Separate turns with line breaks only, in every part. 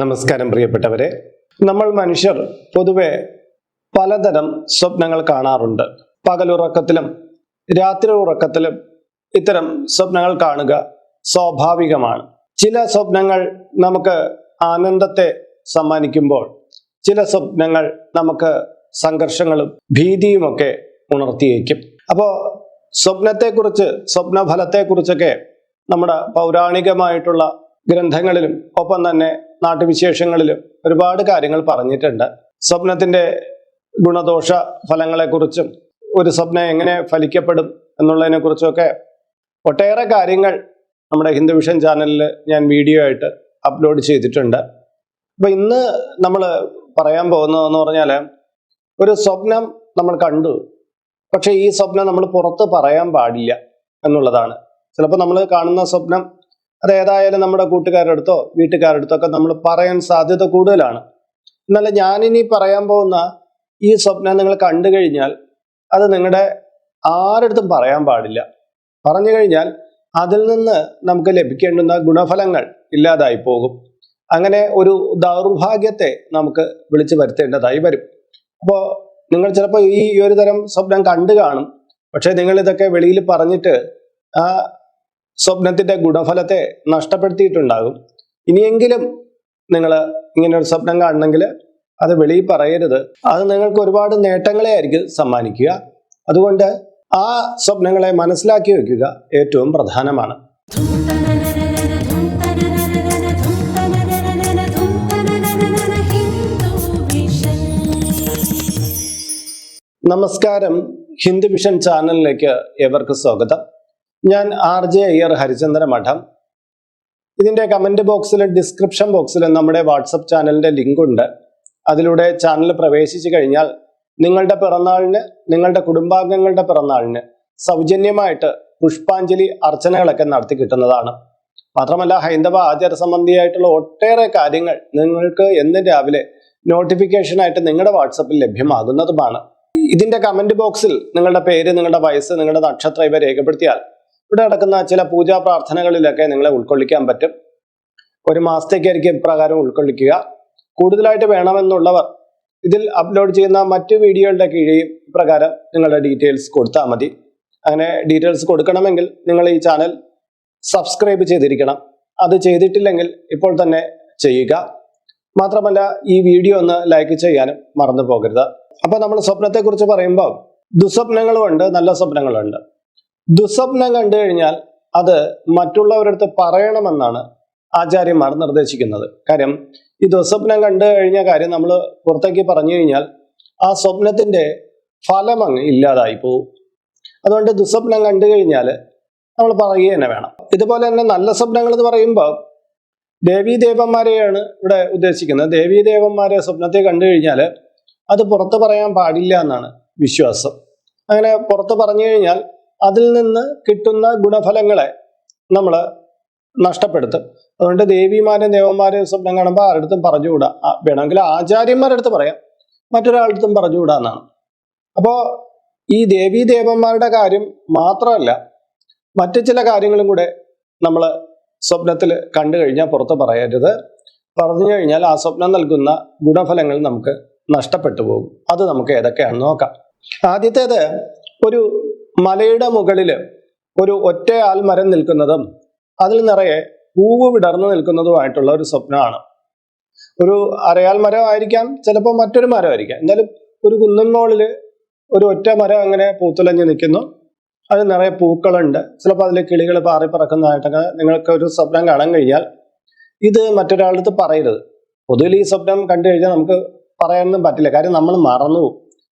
നമസ്കാരം പ്രിയപ്പെട്ടവരെ. നമ്മൾ മനുഷ്യർ പൊതുവെ പലതരം സ്വപ്നങ്ങൾ കാണാറുണ്ട്. പകലുറക്കത്തിലും രാത്രി ഉറക്കത്തിലും ഇത്തരം സ്വപ്നങ്ങൾ കാണുക സ്വാഭാവികമാണ്. ചില സ്വപ്നങ്ങൾ നമുക്ക് ആനന്ദത്തെ സമ്മാനിക്കുമ്പോൾ ചില സ്വപ്നങ്ങൾ നമുക്ക് സംഘർഷങ്ങളും ഭീതിയുമൊക്കെ ഉണർത്തിയേക്കും. അപ്പോൾ സ്വപ്നത്തെക്കുറിച്ച് സ്വപ്നഫലത്തെക്കുറിച്ചൊക്കെ നമ്മുടെ പൗരാണികമായിട്ടുള്ള ഗ്രന്ഥങ്ങളിലും ഒപ്പം തന്നെ നാട്ടുവിശേഷങ്ങളിലും ഒരുപാട് കാര്യങ്ങൾ പറഞ്ഞിട്ടുണ്ട്. സ്വപ്നത്തിന്റെ ഗുണദോഷ ഫലങ്ങളെക്കുറിച്ചും ഒരു സ്വപ്നം എങ്ങനെ ഫലിക്കപ്പെടും എന്നുള്ളതിനെ കുറിച്ചൊക്കെ ഒട്ടേറെ കാര്യങ്ങൾ നമ്മുടെ ഹിന്ദു വിഷൻ ചാനലിൽ ഞാൻ വീഡിയോ ആയിട്ട് അപ്ലോഡ് ചെയ്തിട്ടുണ്ട്. അപ്പൊ ഇന്ന് നമ്മൾ പറയാൻ പോകുന്നതെന്ന് പറഞ്ഞാൽ ഒരു സ്വപ്നം നമ്മൾ കണ്ടു പക്ഷെ ഈ സ്വപ്നം നമ്മൾ പുറത്ത് പറയാൻ പാടില്ല എന്നുള്ളതാണ്. ചിലപ്പോൾ നമ്മൾ കാണുന്ന സ്വപ്നം അത് ഏതായാലും നമ്മുടെ കൂട്ടുകാരുടെ അടുത്തോ വീട്ടുകാരുടെ അടുത്തോ ഒക്കെ നമ്മൾ പറയാൻ സാധ്യത കൂടുതലാണ്. എന്നാൽ ഞാനിനി പറയാൻ പോകുന്ന ഈ സ്വപ്നം നിങ്ങൾ കണ്ടു കഴിഞ്ഞാൽ അത് നിങ്ങളുടെ ആരടുത്തും പറയാൻ പാടില്ല. പറഞ്ഞു കഴിഞ്ഞാൽ അതിൽ നിന്ന് നമുക്ക് ലഭിക്കേണ്ടുന്ന ഗുണഫലങ്ങൾ ഇല്ലാതായി പോകും. അങ്ങനെ ഒരു ദൗർഭാഗ്യത്തെ നമുക്ക് വിളിച്ചു വരുത്തേണ്ടതായി വരും. അപ്പോൾ നിങ്ങൾ ചിലപ്പോൾ ഈ ഒരു തരം സ്വപ്നം കണ്ടു കാണും. പക്ഷെ നിങ്ങൾ ഇതൊക്കെ വെളിയിൽ പറഞ്ഞിട്ട് ആ സ്വപ്നത്തിന്റെ ഗുണഫലത്തെ നഷ്ടപ്പെടുത്തിയിട്ടുണ്ടാകും. ഇനിയെങ്കിലും നിങ്ങൾ ഇങ്ങനെ ഒരു സ്വപ്നം കാണണമെങ്കിൽ അത് വെളിയിൽ പറയരുത്. അത് നിങ്ങൾക്ക് ഒരുപാട് നേട്ടങ്ങളെ ആയിരിക്കും സമ്മാനിക്കുക. അതുകൊണ്ട് ആ സ്വപ്നങ്ങളെ മനസ്സിലാക്കി വെക്കുക ഏറ്റവും പ്രധാനമാണ്. നമസ്കാരം. ഹിന്ദു വിഷൻ ചാനലിലേക്ക് ഏവർക്കും സ്വാഗതം. ഞാൻ ആർ ജെ അയ്യർ ഹരിചന്ദ്ര മഠം. ഇതിന്റെ കമന്റ് ബോക്സിൽ ഡിസ്ക്രിപ്ഷൻ ബോക്സിൽ നമ്മുടെ വാട്സപ്പ് ചാനലിന്റെ ലിങ്ക് ഉണ്ട്. അതിലൂടെ ചാനൽ പ്രവേശിച്ചു കഴിഞ്ഞാൽ നിങ്ങളുടെ പിറന്നാളിന് നിങ്ങളുടെ കുടുംബാംഗങ്ങളുടെ പിറന്നാളിന് സൗജന്യമായിട്ട് പുഷ്പാഞ്ജലി അർച്ചനകളൊക്കെ നടത്തി കിട്ടുന്നതാണ്. മാത്രമല്ല ഹൈന്ദവ ആചാര സംബന്ധിയായിട്ടുള്ള ഒട്ടേറെ കാര്യങ്ങൾ നിങ്ങൾക്ക് എന്ന് രാവിലെ നോട്ടിഫിക്കേഷനായിട്ട് നിങ്ങളുടെ വാട്സപ്പിൽ ലഭ്യമാകുന്നതുമാണ്. ഇതിന്റെ കമന്റ് ബോക്സിൽ നിങ്ങളുടെ പേര് നിങ്ങളുടെ വയസ്സ് നിങ്ങളുടെ നക്ഷത്രം ഇവ രേഖപ്പെടുത്തിയാൽ ഇവിടെ നടക്കുന്ന ചില പൂജാ പ്രാർത്ഥനകളിലൊക്കെ നിങ്ങളെ ഉൾക്കൊള്ളിക്കാൻ പറ്റും. ഒരു മാസത്തേക്കായിരിക്കും ഇപ്രകാരം ഉൾക്കൊള്ളിക്കുക. കൂടുതലായിട്ട് വേണമെന്നുള്ളവർ ഇതിൽ അപ്ലോഡ് ചെയ്യുന്ന മറ്റു വീഡിയോകളുടെ കീഴിൽ ഇപ്രകാരം നിങ്ങളുടെ ഡീറ്റെയിൽസ് കൊടുത്താൽ മതി. അങ്ങനെ ഡീറ്റെയിൽസ് കൊടുക്കണമെങ്കിൽ നിങ്ങൾ ഈ ചാനൽ സബ്സ്ക്രൈബ് ചെയ്തിരിക്കണം. അത് ചെയ്തിട്ടില്ലെങ്കിൽ ഇപ്പോൾ തന്നെ ചെയ്യുക. മാത്രമല്ല ഈ വീഡിയോ ഒന്ന് ലൈക്ക് ചെയ്യാനും മറന്നു പോകരുത്. അപ്പൊ നമ്മൾ സ്വപ്നത്തെക്കുറിച്ച് പറയുമ്പോൾ ദുസ്വപ്നങ്ങളുമുണ്ട് നല്ല സ്വപ്നങ്ങളുണ്ട്. ദുസ്വപ്നം കണ്ടു കഴിഞ്ഞാൽ അത് മറ്റുള്ളവരടുത്ത് പറയണമെന്നാണ് ആചാര്യന്മാർ നിർദ്ദേശിക്കുന്നത്. കാര്യം ഈ ദുസ്വപ്നം കണ്ടു കഴിഞ്ഞ കാര്യം നമ്മൾ പുറത്തേക്ക് പറഞ്ഞു കഴിഞ്ഞാൽ ആ സ്വപ്നത്തിന്റെ ഫലം അങ്ങ് ഇല്ലാതായി പോവും. അതുകൊണ്ട് ദുസ്വപ്നം കണ്ടു കഴിഞ്ഞാൽ നമ്മൾ പറയുക തന്നെ വേണം. ഇതുപോലെ തന്നെ നല്ല സ്വപ്നങ്ങൾ എന്ന് പറയുമ്പോൾ ദേവീ ദേവന്മാരെയാണ് ഇവിടെ ഉദ്ദേശിക്കുന്നത്. ദേവീ ദേവന്മാരെ സ്വപ്നത്തെ കണ്ടു കഴിഞ്ഞാൽ അത് പുറത്ത് പറയാൻ പാടില്ല എന്നാണ് വിശ്വാസം. അങ്ങനെ പുറത്ത് പറഞ്ഞു കഴിഞ്ഞാൽ അതിൽ നിന്ന് കിട്ടുന്ന ഗുണഫലങ്ങളെ നമ്മൾ നഷ്ടപ്പെടുത്തും. അതുകൊണ്ട് ദേവിമാരെ ദേവന്മാരെ സ്വപ്നം കാണുമ്പോൾ ആരുടെ പറഞ്ഞുകൂടാ. വേണമെങ്കിൽ ആചാര്യന്മാരുടെ അടുത്ത് പറയാം. മറ്റൊരാളടുത്തും പറഞ്ഞുകൂടാ എന്നാണ്. അപ്പോൾ ഈ ദേവീ ദേവന്മാരുടെ കാര്യം മാത്രമല്ല മറ്റു ചില കാര്യങ്ങളും കൂടെ നമ്മൾ സ്വപ്നത്തിൽ കണ്ടു കഴിഞ്ഞാൽ പുറത്ത് പറയരുത്. പറഞ്ഞു കഴിഞ്ഞാൽ ആ സ്വപ്നം നൽകുന്ന ഗുണഫലങ്ങൾ നമുക്ക് നഷ്ടപ്പെട്ടു പോകും. അത് നമുക്ക് ഏതൊക്കെയാണെന്ന് നോക്കാം. ആദ്യത്തേത് ഒരു മലയുടെ മുകളിൽ ഒരു ഒറ്റയാൽ മരം നിൽക്കുന്നതും അതിൽ നിറയെ പൂവ് വിടർന്നു നിൽക്കുന്നതുമായിട്ടുള്ള ഒരു സ്വപ്നമാണ്. ഒരു അരയാൽ മരമായിരിക്കാം ചിലപ്പോൾ മറ്റൊരു മരമായിരിക്കാം എന്തായാലും ഒരു കുന്നിൻ മുകളിൽ ഒരു ഒറ്റ മരം അങ്ങനെ പൂത്തുലഞ്ഞ് നിൽക്കുന്നു. അതിൽ നിറയെ പൂക്കളുണ്ട്. ചിലപ്പോൾ അതിൽ കിളികൾ പാറി പറക്കുന്നതായിട്ടൊക്കെ നിങ്ങൾക്ക് ഒരു സ്വപ്നം കാണാൻ കഴിഞ്ഞാൽ ഇത് മറ്റൊരാളുടെ അടുത്ത് പറയരുത്. പൊതുവിൽ ഈ സ്വപ്നം കണ്ടു കഴിഞ്ഞാൽ നമുക്ക് പറയാനൊന്നും പറ്റില്ല. കാര്യം നമ്മൾ മറന്നു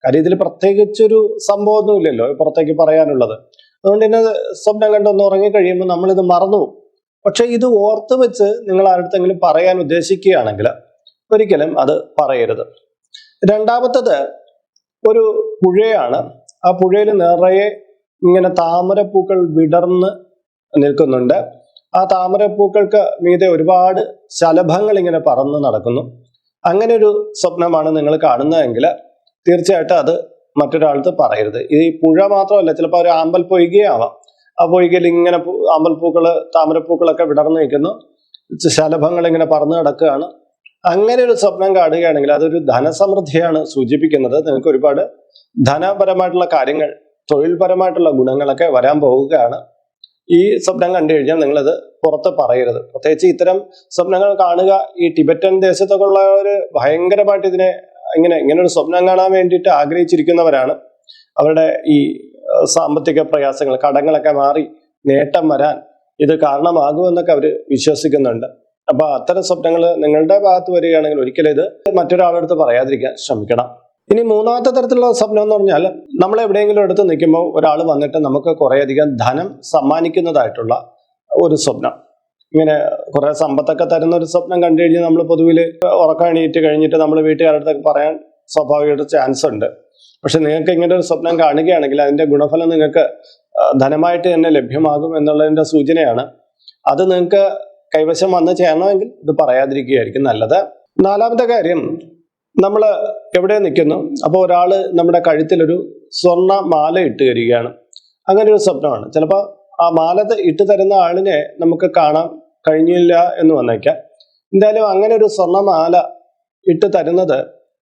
കാര്യം ഇതിൽ പ്രത്യേകിച്ചൊരു സംഭവമൊന്നുമില്ലല്ലോ പുറത്തേക്ക് പറയാനുള്ളത്. അതുകൊണ്ട് തന്നെ സ്വപ്നം കണ്ടൊന്ന് ഉറങ്ങി കഴിയുമ്പോൾ നമ്മളിത് മറന്നു പോകും പക്ഷെ ഇത് ഓർത്ത് വെച്ച് നിങ്ങൾ ആരുടെങ്കിലും പറയാൻ ഉദ്ദേശിക്കുകയാണെങ്കിൽ ഒരിക്കലും അത് പറയരുത്. രണ്ടാമത്തത് ഒരു പുഴയാണ്. ആ പുഴയിൽ നിറയെ ഇങ്ങനെ താമരപ്പൂക്കൾ വിടർന്ന് നിൽക്കുന്നുണ്ട്. ആ താമരപ്പൂക്കൾക്ക് മീതെ ഒരുപാട് ശലഭങ്ങൾ ഇങ്ങനെ പറന്ന് നടക്കുന്നു. അങ്ങനെ ഒരു സ്വപ്നമാണ് നിങ്ങൾ കാണുന്നതെങ്കിൽ തീർച്ചയായിട്ടും അത് മറ്റൊരാളത്ത് പറയരുത്. ഈ പുഴ മാത്രമല്ല ചിലപ്പോൾ ഒരു ആമ്പൽ പൊയ്കയാവാം. ആ പൊയ്കയിൽ ഇങ്ങനെ ആമ്പൽ ആമ്പൽപ്പൂക്കൾ താമരപ്പൂക്കളൊക്കെ വിടർന്നു നിൽക്കുന്നു. ശലഭങ്ങൾ ഇങ്ങനെ പറന്നു കിടക്കുകയാണ്. അങ്ങനെ ഒരു സ്വപ്നം കാണുകയാണെങ്കിൽ അതൊരു ധനസമൃദ്ധിയാണ് സൂചിപ്പിക്കുന്നത്. നിങ്ങൾക്ക് ഒരുപാട് ധനപരമായിട്ടുള്ള കാര്യങ്ങൾ തൊഴിൽപരമായിട്ടുള്ള ഗുണങ്ങളൊക്കെ വരാൻ പോവുകയാണ് ഈ സ്വപ്നം കണ്ടു കഴിഞ്ഞാൽ നിങ്ങളത് പുറത്ത് പറയരുത്. പ്രത്യേകിച്ച് ഇത്തരം സ്വപ്നങ്ങൾ കാണുക ഈ ടിബറ്റൻ ദേശത്തൊക്കെ ഉള്ളവർ ഭയങ്കരമായിട്ട് ഇതിനെ ഇങ്ങനെ ഇങ്ങനെ ഒരു സ്വപ്നം കാണാൻ വേണ്ടിയിട്ട് ആഗ്രഹിച്ചിരിക്കുന്നവരാണ്. അവരുടെ ഈ സാമ്പത്തിക പ്രയാസങ്ങൾ കടങ്ങളൊക്കെ മാറി നേട്ടം വരാൻ ഇത് കാരണമാകുമെന്നൊക്കെ അവർ വിശ്വസിക്കുന്നുണ്ട്. അപ്പൊ അത്തരം സ്വപ്നങ്ങൾ നിങ്ങളുടെ ഭാഗത്ത് വരികയാണെങ്കിൽ ഒരിക്കലും ഇത് മറ്റൊരാളെടുത്ത് പറയാതിരിക്കാൻ ശ്രമിക്കണം. ഇനി മൂന്നാമത്തെ തരത്തിലുള്ള സ്വപ്നം എന്ന് പറഞ്ഞാൽ നമ്മൾ എവിടെയെങ്കിലും എടുത്ത് നിൽക്കുമ്പോൾ ഒരാൾ വന്നിട്ട് നമുക്ക് കുറേയധികം ധനം സമ്മാനിക്കുന്നതായിട്ടുള്ള ഒരു സ്വപ്നം. ഇങ്ങനെ കുറെ സമ്പത്തൊക്കെ തരുന്ന ഒരു സ്വപ്നം കണ്ടു കഴിഞ്ഞാൽ നമ്മൾ പൊതുവിൽ ഉറക്കം എണീറ്റ് കഴിഞ്ഞിട്ട് നമ്മൾ വീട്ടുകാരുടെ അടുത്തൊക്കെ പറയാൻ സ്വാഭാവികമായിട്ട് ചാൻസ് ഉണ്ട്. പക്ഷെ നിങ്ങൾക്ക് ഇങ്ങനെ ഒരു സ്വപ്നം കാണുകയാണെങ്കിൽ അതിന്റെ ഗുണഫലം നിങ്ങൾക്ക് ധനമായിട്ട് തന്നെ ലഭ്യമാകും എന്നുള്ളതിന്റെ സൂചനയാണ്. അത് നിങ്ങൾക്ക് കൈവശം വന്ന് ചേരണമെങ്കിൽ ഇത് പറയാതിരിക്കുകയായിരിക്കും നല്ലത്. നാലാമത്തെ കാര്യം നമ്മൾ എവിടെ നിൽക്കുന്നു? അപ്പോൾ ഒരാൾ നമ്മുടെ കഴുത്തിലൊരു സ്വർണ മാല ഇട്ട് തരികയാണ്. അങ്ങനെ ഒരു സ്വപ്നമാണ്. ചിലപ്പോൾ ആ മാല ഇട്ട് തരുന്ന ആളിനെ നമുക്ക് കാണാൻ കഴിഞ്ഞില്ല എന്ന് വന്നേക്കാം. എന്തായാലും അങ്ങനെ ഒരു സ്വർണമാല ഇട്ട് തരുന്നത്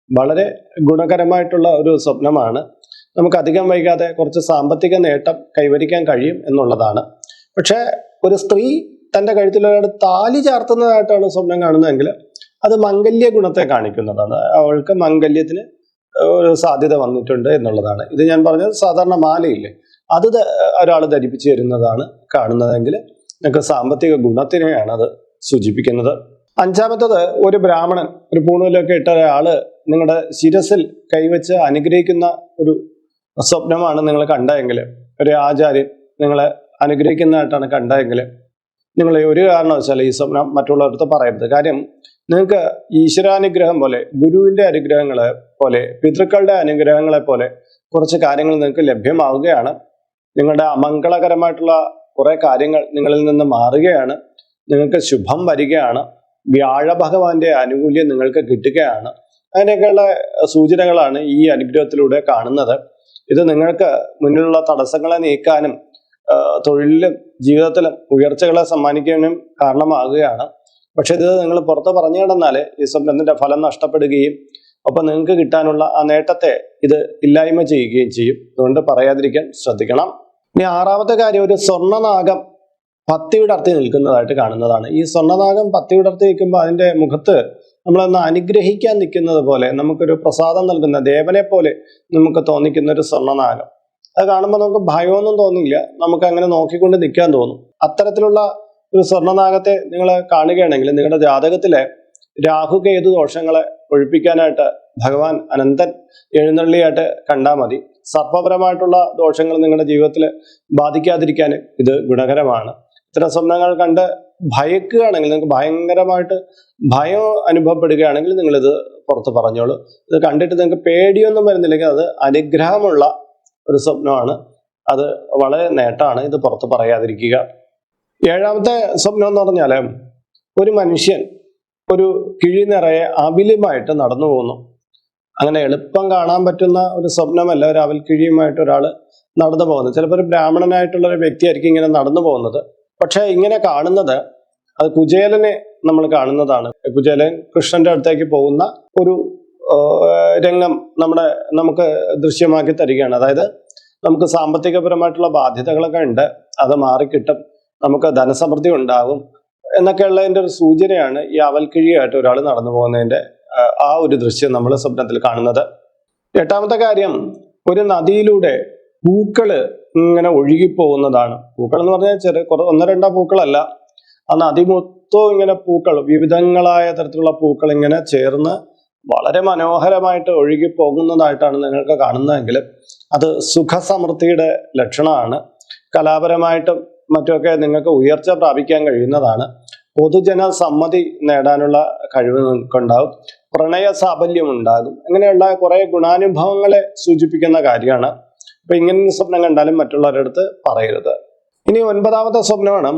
വളരെ ഗുണകരമായിട്ടുള്ള ഒരു സ്വപ്നമാണ്. നമുക്ക് അധികം വൈകാതെ കുറച്ച് സാമ്പത്തിക നേട്ടം കൈവരിക്കാൻ കഴിയും എന്നുള്ളതാണ്. പക്ഷേ ഒരു സ്ത്രീ തന്റെ കഴുത്തിലൊരാട് താലി ചാർത്തുന്നതായിട്ടാണ് സ്വപ്നം കാണുന്നതെങ്കിൽ അത് മംഗല്യ ഗുണത്തെ കാണിക്കുന്നതാണ്. അവൾക്ക് മംഗല്യത്തിന് ഒരു സാധ്യത വന്നിട്ടുണ്ട് എന്നുള്ളതാണ്. ഇത് ഞാൻ പറഞ്ഞത് സാധാരണ മാലയില്ലേ? അത് ഒരാൾ ധരിപ്പിച്ചു തരുന്നതാണ് കാണുന്നതെങ്കിൽ നിങ്ങൾക്ക് സാമ്പത്തിക ഗുണത്തിനെയാണ് അത് സൂചിപ്പിക്കുന്നത്. അഞ്ചാമത്തത് ഒരു ബ്രാഹ്മണൻ ഒരു പൂണൂലൊക്കെ ഇട്ട ഒരാൾ നിങ്ങളുടെ ശിരസിൽ കൈവച്ച് അനുഗ്രഹിക്കുന്ന ഒരു സ്വപ്നമാണ് നിങ്ങൾ കണ്ടതെങ്കിൽ ഒരു ആചാര്യൻ നിങ്ങളെ അനുഗ്രഹിക്കുന്നതായിട്ടാണ് കണ്ടതെങ്കിൽ നിങ്ങൾ ഒരു കാരണവശാലും ഈ സ്വപ്നം മറ്റുള്ളവർക്ക് പറയരുത്. കാര്യം നിങ്ങൾക്ക് ഈശ്വരാനുഗ്രഹം പോലെ ഗുരുവിന്റെ അനുഗ്രഹങ്ങളെ പോലെ പിതൃക്കളുടെ അനുഗ്രഹങ്ങളെ പോലെ കുറച്ച് കാര്യങ്ങൾ നിങ്ങൾക്ക് ലഭ്യമാവുകയാണ്. നിങ്ങളുടെ അമംഗളകരമായിട്ടുള്ള കുറെ കാര്യങ്ങൾ നിങ്ങളിൽ നിന്ന് മാറുകയാണ്. നിങ്ങൾക്ക് ശുഭം വരികയാണ്. വ്യാഴ ഭഗവാന്റെ ആനുകൂല്യം നിങ്ങൾക്ക് കിട്ടുകയാണ്. അങ്ങനെയൊക്കെയുള്ള സൂചനകളാണ് ഈ അനുഗ്രഹത്തിലൂടെ കാണുന്നത്. ഇത് നിങ്ങൾക്ക് മുന്നിലുള്ള തടസ്സങ്ങളെ നീക്കാനും തൊഴിലിലും ജീവിതത്തിലും ഉയർച്ചകളെ സമ്മാനിക്കാനും കാരണമാകുകയാണ്. പക്ഷെ ഇത് നിങ്ങൾ പുറത്ത് പറഞ്ഞു കിടന്നാൽ ഈ സ്വപ്നത്തിന്റെ ഫലം നഷ്ടപ്പെടുകയും ഒപ്പം നിങ്ങൾക്ക് കിട്ടാനുള്ള ആ നേട്ടത്തെ ഇത് ഇല്ലായ്മ ചെയ്യുകയും ചെയ്യും. അതുകൊണ്ട് പറയാതിരിക്കാൻ ശ്രദ്ധിക്കണം. ഇനി ആറാമത്തെ കാര്യം ഒരു സ്വർണനാഗം പത്തി വിടർത്തി നിൽക്കുന്നതായിട്ട് കാണുന്നതാണ്. ഈ സ്വർണനാഗം പത്തി വിടർത്തി നിൽക്കുമ്പോൾ അതിന്റെ മുഖത്ത് നമ്മളൊന്ന് അനുഗ്രഹിക്കാൻ നിൽക്കുന്നത് പോലെ നമുക്കൊരു പ്രസാദം നൽകുന്ന ദേവനെ പോലെ നമുക്ക് തോന്നിക്കുന്ന ഒരു സ്വർണനാഗം. അത് കാണുമ്പോൾ നമുക്ക് ഭയമൊന്നും തോന്നില്ല. നമുക്ക് അങ്ങനെ നോക്കിക്കൊണ്ട് നിൽക്കാൻ തോന്നും. അത്തരത്തിലുള്ള ഒരു സ്വർണനാഗത്തെ നിങ്ങൾ കാണുകയാണെങ്കിൽ നിങ്ങളുടെ ജാതകത്തിലെ രാഹു കേതു ദോഷങ്ങളെ ഒഴിപ്പിക്കാനായിട്ട് ഭഗവാൻ അനന്തൻ എഴുന്നള്ളിയായിട്ട് കണ്ടാൽ മതി. സർപ്പപരമായിട്ടുള്ള ദോഷങ്ങൾ നിങ്ങളുടെ ജീവിതത്തിൽ ബാധിക്കാതിരിക്കാൻ ഇത് ഗുണകരമാണ്. ഇത്തരം സ്വപ്നങ്ങൾ കണ്ട് ഭയക്കുകയാണെങ്കിൽ നിങ്ങൾക്ക് ഭയങ്കരമായിട്ട് ഭയം അനുഭവപ്പെടുകയാണെങ്കിൽ നിങ്ങളിത് പുറത്ത് പറഞ്ഞോളൂ. ഇത് കണ്ടിട്ട് നിങ്ങൾക്ക് പേടിയൊന്നും വരുന്നില്ലെങ്കിൽ അത് അനുഗ്രഹമുള്ള ഒരു സ്വപ്നമാണ്. അത് വളരെ നേട്ടമാണ്. ഇത് പുറത്ത് പറയാതിരിക്കുക. ഏഴാമത്തെ സ്വപ്നം എന്ന് പറഞ്ഞാൽ ഒരു മനുഷ്യൻ ഒരു കിഴി നിറയെ അവിലുമായിട്ട് നടന്നു പോകുന്നു. അങ്ങനെ എളുപ്പം കാണാൻ പറ്റുന്ന ഒരു സ്വപ്നമല്ല ഒരു അവൽക്കിഴിയുമായിട്ട് ഒരാൾ നടന്നു പോകുന്നത്. ചിലപ്പോൾ ഒരു ബ്രാഹ്മണനായിട്ടുള്ള ഒരു വ്യക്തിയായിരിക്കും ഇങ്ങനെ നടന്നു പോകുന്നത്. പക്ഷെ ഇങ്ങനെ കാണുന്നത് അത് കുചേലനെ നമ്മൾ കാണുന്നതാണ്. കുചേലൻ കൃഷ്ണന്റെ അടുത്തേക്ക് പോകുന്ന ഒരു രംഗം നമ്മുടെ നമുക്ക് ദൃശ്യമാക്കി തരികയാണ്. അതായത് നമുക്ക് സാമ്പത്തികപരമായിട്ടുള്ള ബാധ്യതകളൊക്കെ ഉണ്ട്. അത് മാറിക്കിട്ടും. നമുക്ക് ധനസമൃദ്ധി ഉണ്ടാകും. എന്നൊക്കെയുള്ളതിന്റെ ഒരു സൂചനയാണ് ഈ അവൽക്കിഴിയായിട്ട് ഒരാൾ നടന്നു പോകുന്നതിന്റെ ആ, ഒരു ദൃശ്യം നമ്മൾ സ്വപ്നത്തിൽ കാണുന്നത്. എട്ടാമത്തെ കാര്യം ഒരു നദിയിലൂടെ പൂക്കൾ ഇങ്ങനെ ഒഴുകിപ്പോകുന്നതാണ്. പൂക്കൾ എന്ന് പറഞ്ഞാൽ ചെറിയ കുറെ ഒന്നോ രണ്ടോ പൂക്കളല്ല. ആ നദി മൊത്തവും ഇങ്ങനെ പൂക്കൾ വിവിധങ്ങളായ തരത്തിലുള്ള പൂക്കൾ ഇങ്ങനെ ചേർന്ന് വളരെ മനോഹരമായിട്ട് ഒഴുകി പോകുന്നതായിട്ടാണ് നിങ്ങൾക്ക് കാണുന്നതെങ്കിൽ അത് സുഖസമൃദ്ധിയുടെ ലക്ഷണമാണ്. കലാപരമായിട്ടും മറ്റുമൊക്കെ നിങ്ങൾക്ക് ഉയർച്ച പ്രാപിക്കാൻ കഴിയുന്നതാണ്. പൊതുജന സമ്മതി നേടാനുള്ള കഴിവ് നിങ്ങൾക്കുണ്ടാവും പ്രണയ സാഫല്യം ഉണ്ടാകും അങ്ങനെയുള്ള കുറെ ഗുണാനുഭവങ്ങളെ സൂചിപ്പിക്കുന്ന കാര്യമാണ്. അപ്പൊ ഇങ്ങനെ സ്വപ്നം കണ്ടാലും മറ്റുള്ളവരുടെ അടുത്ത് പറയരുത്. ഇനി ഒൻപതാമത്തെ സ്വപ്നമാണ്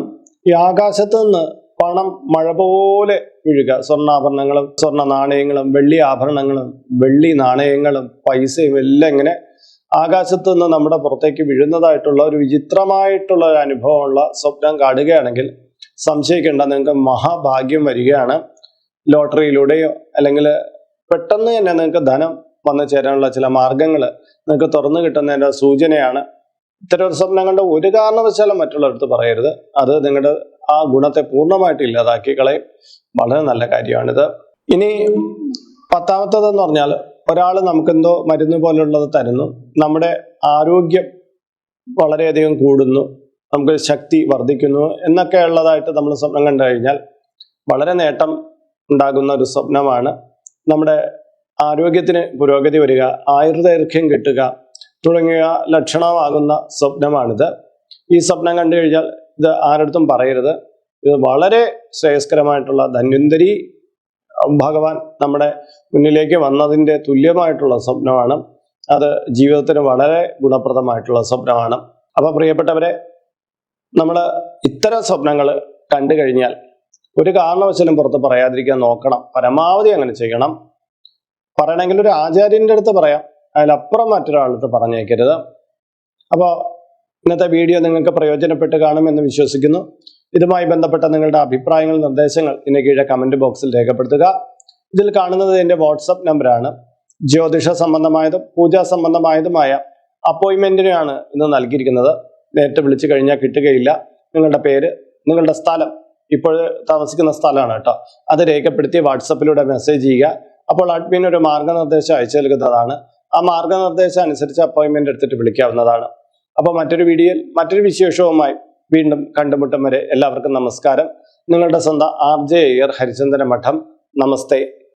ഈ ആകാശത്ത് നിന്ന് പണം മഴ പോലെ വീഴുക. സ്വർണാഭരണങ്ങളും സ്വർണ നാണയങ്ങളും വെള്ളി ആഭരണങ്ങളും വെള്ളി നാണയങ്ങളും പൈസയും എല്ലാം ഇങ്ങനെ ആകാശത്ത് നിന്ന് നമ്മുടെ പുറത്തേക്ക് വീഴുന്നതായിട്ടുള്ള ഒരു വിചിത്രമായിട്ടുള്ള ഒരു അനുഭവമുള്ള സ്വപ്നം കാണുകയാണെങ്കിൽ സംശയിക്കേണ്ട നിങ്ങൾക്ക് മഹാഭാഗ്യം വരികയാണ്. ലോട്ടറിയിലൂടെയോ അല്ലെങ്കിൽ പെട്ടെന്ന് തന്നെ നിങ്ങൾക്ക് ധനം വന്നു ചേരാനുള്ള ചില മാർഗങ്ങൾ നിങ്ങൾക്ക് തുറന്നു കിട്ടുന്നതിന്റെ സൂചനയാണ്. ഇത്തരം ഒരു സ്വപ്നം കണ്ട ഒരു കാരണവശാലും മറ്റുള്ളവർക്ക് പറയരുത്. അത് നിങ്ങളുടെ ആ ഗുണത്തെ പൂർണമായിട്ട് ഇല്ലാതാക്കി കളയും. വളരെ നല്ല കാര്യമാണിത്. ഇനി പത്താമത്തതെന്ന് പറഞ്ഞാൽ ഒരാൾ നമുക്കെന്തോ മരുന്ന് പോലുള്ളത് തരുന്നു. നമ്മുടെ ആരോഗ്യം വളരെയധികം കൂടുന്നു. നമുക്ക് ശക്തി വർദ്ധിക്കുന്നു എന്നൊക്കെ ഉള്ളതായിട്ട് നമ്മൾ സ്വപ്നം കണ്ടു കഴിഞ്ഞാൽ വളരെ നേട്ടം ഉണ്ടാകുന്ന ഒരു സ്വപ്നമാണ്. നമ്മുടെ ആരോഗ്യത്തിന് പുരോഗതി വരിക ആയുർദൈർഘ്യം കിട്ടുക തുടങ്ങിയ ലക്ഷണമാകുന്ന സ്വപ്നമാണിത്. ഈ സ്വപ്നം കണ്ടു കഴിഞ്ഞാൽ ഇത് ആരടുത്തും പറയരുത്. ഇത് വളരെ ശ്രേയസ്കരമായിട്ടുള്ള ധന്വന്തരി ഭഗവാൻ നമ്മുടെ മുന്നിലേക്ക് വന്നതിന്റെ തുല്യമായിട്ടുള്ള സ്വപ്നമാണ്. അത് ജീവിതത്തിന് വളരെ ഗുണപ്രദമായിട്ടുള്ള സ്വപ്നമാണ്. അപ്പോൾ പ്രിയപ്പെട്ടവരെ നമ്മൾ ഇത്തരം സ്വപ്നങ്ങൾ കണ്ടു കഴിഞ്ഞാൽ ഒരു കാരണവശാലും പുറത്ത് പറയാതിരിക്കാൻ നോക്കണം. പരമാവധി അങ്ങനെ ചെയ്യണം. പറയണമെങ്കിൽ ഒരു ആചാര്യന്റെ അടുത്ത് പറയാം. അതിലപ്പുറം മറ്റൊരാളടുത്ത് പറഞ്ഞേക്കരുത്. അപ്പോൾ ഇന്നത്തെ വീഡിയോ നിങ്ങൾക്ക് പ്രയോജനപ്പെട്ട് കാണുമെന്ന് വിശ്വസിക്കുന്നു. ഇതുമായി ബന്ധപ്പെട്ട നിങ്ങളുടെ അഭിപ്രായങ്ങൾ നിർദ്ദേശങ്ങൾ ഇതിന് കീഴെ കമന്റ് ബോക്സിൽ രേഖപ്പെടുത്തുക. ഇതിൽ കാണുന്നത് എന്റെ വാട്സപ്പ് നമ്പറാണ്. ജ്യോതിഷ സംബന്ധമായതും പൂജാ സംബന്ധമായതുമായ അപ്പോയിൻമെന്റിനെയാണ് ഇന്ന് നൽകിയിരിക്കുന്നത്. നേരിട്ട് വിളിച്ചു കഴിഞ്ഞാൽ കിട്ടുകയില്ല. നിങ്ങളുടെ പേര് നിങ്ങളുടെ സ്ഥലം. ഇപ്പോൾ താമസിക്കുന്ന സ്ഥലമാണ് കേട്ടോ. അത് രേഖപ്പെടുത്തി വാട്സപ്പിലൂടെ മെസ്സേജ് ചെയ്യുക. അപ്പോൾ അഡ്മിൻ ഒരു മാർഗനിർദ്ദേശം അയച്ചു നൽകുന്നതാണ്. ആ മാർഗനിർദ്ദേശം അനുസരിച്ച് അപ്പോയിൻമെന്റ് എടുത്തിട്ട് വിളിക്കാവുന്നതാണ്. അപ്പോൾ മറ്റൊരു വീഡിയോയിൽ മറ്റൊരു വിശേഷവുമായി വീണ്ടും കണ്ടുമുട്ടും വരെ എല്ലാവർക്കും നമസ്കാരം. നിങ്ങളുടെ സ്വന്തം ആർ ജെ അയ്യർ ഹരിചന്ദ്ര മഠം നമസ്തേ.